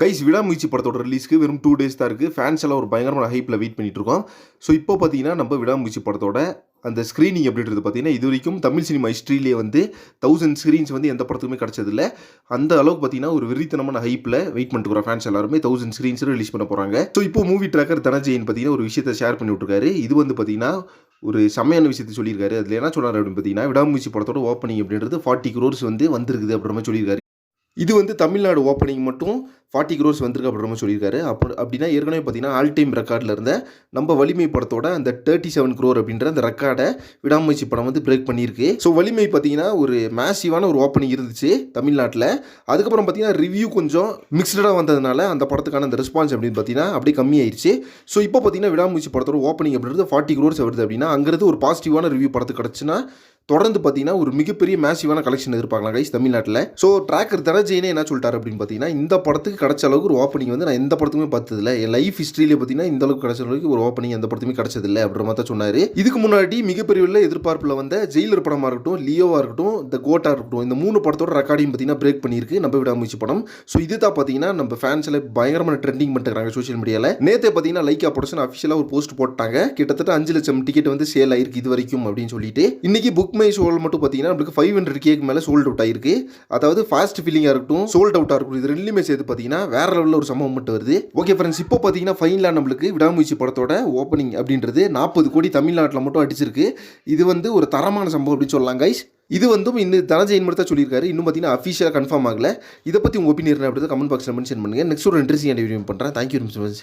Guys விடாமுயற்சி படத்தோட ரிலீஸ்க்கு வெறும் டூ டேஸ் தான் இருக்குது ஃபேன்ஸ் எல்லாம் ஒரு பயங்கரமான ஹைப்பில் வெயிட் பண்ணிட்டு இருக்கோம். ஸோ இப்போ பார்த்தீங்கன்னா நம்ம விடாமுயற்சி படத்தோட அந்த ஸ்க்ரீனிங் அப்படின்றது பார்த்தீங்கன்னா இது வரைக்கும் தமிழ் சினிமா ஹிஸ்ட்ரியிலே வந்து தௌசண்ட் ஸ்க்ரீன்ஸ் வந்து எந்த படத்துக்குமே கிடச்சதில்ல. அந்த அளவுக்கு பார்த்தீங்கன்னா ஒரு விரித்தனமான ஹைப்பில் வெயிட் பண்ணிட்டு ஃபேன்ஸ் எல்லாருமே தௌசண்ட் ஸ்க்ரீன்ஸ் ரிலீஸ் பண்ண போகிறாங்க ஸோ இப்போ மூவி ட்ராக்கர் தனஜெயின் பார்த்தீங்கன்னா ஒரு விஷயத்தை ஷேர் பண்ணி விட்டுருக்காரு. இது வந்து பார்த்தீங்கன்னா ஒரு செம்மையான விஷயத்தை சொல்லியிருக்காரு. அதில் என்ன சொன்னார் அப்படின்னு பார்த்தீங்கன்னா விடாமுயற்சி படத்தோட ஓப்பனிங் அப்படின்றது ஃபார்ட்டி க்ரோர்ஸ் வந்து வந்திருக்குது அப்படின்ற மாதிரி சொல்லியிருக்காரு. இது வந்து தமிழ்நாடு ஓப்பனிங் மட்டும் ஃபார்ட்டி க்ரோர்ஸ் வந்திருக்கு அப்படின்ற மாதிரி சொல்லியிருக்காரு. அப்போ அப்படின்னா ஏற்கனவே பார்த்தீங்கன்னா ஆல் டைம் ரெக்கார்டில் இருந்த நம்ம வலிமை படத்தோட அந்த தேர்ட்டி செவன் க்ரோர் அப்படின்ற அந்த ரெக்கார்டை விடாமுயற்சி படம் வந்து பிரேக் பண்ணியிருக்கு. ஸோ வலிமை பார்த்தீங்கன்னா ஒரு மேசிவான ஒரு ஓப்பனிங் இருந்துச்சு தமிழ்நாட்டில். அதுக்கப்புறம் பார்த்தீங்கன்னா ரிவ்யூ கொஞ்சம் மிக்சடாக வந்ததுனால அந்த படத்துக்கான அந்த ரெஸ்பான்ஸ் அப்படின்னு பார்த்தீங்கன்னா அப்படியே கம்மியாயிருச்சு. ஸோ இப்போ பார்த்தீங்கன்னா விடாமுயற்சி படத்தோட ஓப்பனிங் அப்படின்றது ஃபார்ட்டி க்ரோர்ஸ் வருது அப்படின்னா அங்கிறது ஒரு பாசிட்டிவான ரிவ்யூ படத்துக்கு கிடச்சுன்னா தொடர்ந்து பார்த்தீங்கன்னா ஒரு மிகப்பெரிய மேசிவான கலெக்ஷன் எதிர்பார்க்கலாம் கைஸ் தமிழ்நாட்டில். ஸோ ட்ராக்கர் தனஜெயினே என்ன சொல்லிட்டார் அப்படின்னு பார்த்தீங்கன்னா இந்த படத்துக்கு கிடைச்ச அளவுக்கு ஒரு ஓப்பனிங் வந்து நான் எந்த படத்துக்குமே பார்த்ததில்ல. என் லைஃப் ஹிஸ்ட்ரியிலே பார்த்தீங்கன்னா இந்த அளவுக்கு கிடைச்ச அளவுக்கு ஒரு ஓப்பனிங் எந்த படத்துமே கிடைச்சதில்லை அப்படின்ற மாதிரி தான் சொன்னார். இதுக்கு முன்னாடி மிகப்பெரிய உள்ள எதிர்பார்ப்பில் வந்த ஜெயிலர் படமாக இருக்கட்டும் லியோவாக இருக்கட்டும் இந்த கோட்டா இருக்கட்டும் இந்த மூணு படத்தோட ரெக்கார்டிங் பார்த்தீங்கன்னா பிரேக் பண்ணியிருக்கு நம்ம விடாமுயற்சி படம் ஸோ இது தான் பார்த்தீங்கன்னா நம்ம ஃபேன்ஸில் பயங்கரமான ட்ரெண்டிங் பண்ணிட்டுருக்காங்க சோஷியல் மீடியாவில் நேற்றே பார்த்தீங்கன்னா லைக்கா ப்ரொடக்ஷன் அஃபிஷியலாக ஒரு போஸ்ட் போட்டாங்க. கிட்டத்தட்ட அஞ்சு லட்சம் டிக்கெட் வந்து சேல் ஆயிருக்கு இது வரைக்கும் அப்படின்னு சொல்லிட்டு. இன்னைக்கு புக் மை ஷோல் மட்டும் பார்த்தீங்கன்னா நம்மளுக்கு ஃபைவ் ஹண்ட்ரட் கேக்கு மேலே சோல்ட் அவுட் ஆயிருக்கு. அதாவது ஃபாஸ்ட் ஃபீலிங்காக இருக்கட்டும் சோல்ட் அவுட்டாக இருக்கட்டும் இது ரெண்டுமே சேர்த்து பார்த்தீங்கன்னா வேற லெவலில் ஒரு சம்பவம் மட்டும் வருது. ஓகே ஃப்ரெண்ட்ஸ் இப்போ பார்த்தீங்கன்னா ஃபைனலாக நம்மளுக்கு விடாமுயற்சி படத்தோட ஓப்பனிங் அப்படின்றது நாற்பது கோடி தமிழ்நாட்டில் மட்டும் அடிச்சிருக்கு. இது வந்து ஒரு தரமான சம்பவம் அப்படின்னு சொல்லலாம் கைஸ் இது வந்து இன்னும் தனஜெயின் மட்டும் தான் சொல்லியிருக்காரு. இன்னும் பார்த்தீங்கன்னா அஃபிஷியலாக கன்ஃபார்ம் ஆகல. இதை பற்றி உங்கள் ஒப்பீனியன் அப்படின்றத கமெண்ட் பாக்ஸில் மென்ஷன் பண்ணுங்கள் நெக்ஸ்ட் ஒரு இன்ட்ரெஸ்டிங் வீடியோ பண்ணுறேன் தேங்க்யூ மச்